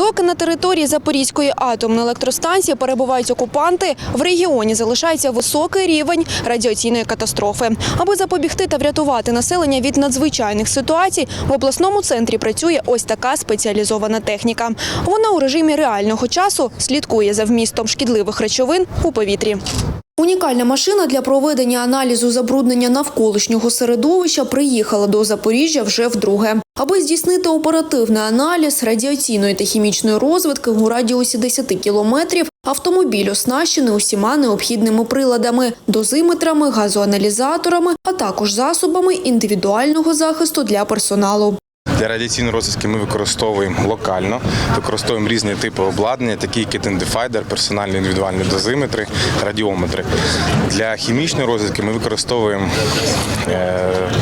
Доки на території Запорізької атомної електростанції перебувають окупанти, в регіоні залишається високий рівень радіаційної катастрофи. Аби запобігти та врятувати населення від надзвичайних ситуацій, в обласному центрі працює ось така спеціалізована техніка. Вона у режимі реального часу слідкує за вмістом шкідливих речовин у повітрі. Унікальна машина для проведення аналізу забруднення навколишнього середовища приїхала до Запоріжжя вже вдруге. Аби здійснити оперативний аналіз радіаційної та хімічної розвитки у радіусі 10 кілометрів, автомобіль оснащений усіма необхідними приладами, дозиметрами, газоаналізаторами, а також засобами індивідуального захисту для персоналу. Для радіаційної розвідки ми використовуємо локально, використовуємо різні типи обладнання, такі як Identifier, персональні індивідуальні дозиметри, радіометри. Для хімічної розвідки ми використовуємо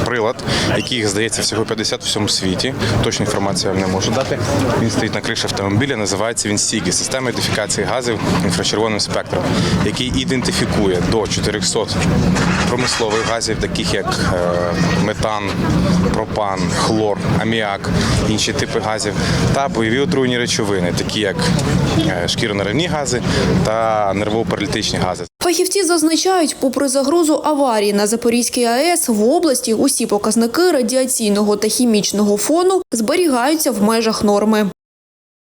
прилад, який здається всього 50 в всьому світі. Точну інформацію я не можу дати. Він стоїть на криші автомобіля, називається він SIGI – система ідентифікації газів інфрачервоним спектром, який ідентифікує до 400 промислових газів, таких як е, метан, пропан, хлор, аміак, інші типи газів, та бойові отруйні речовини, такі як е, шкірно-нервні гази та нервово-паралітичні гази. Фахівці зазначають, попри загрозу аварії на Запорізькій АЕС, в області усі показники радіаційного та хімічного фону зберігаються в межах норми.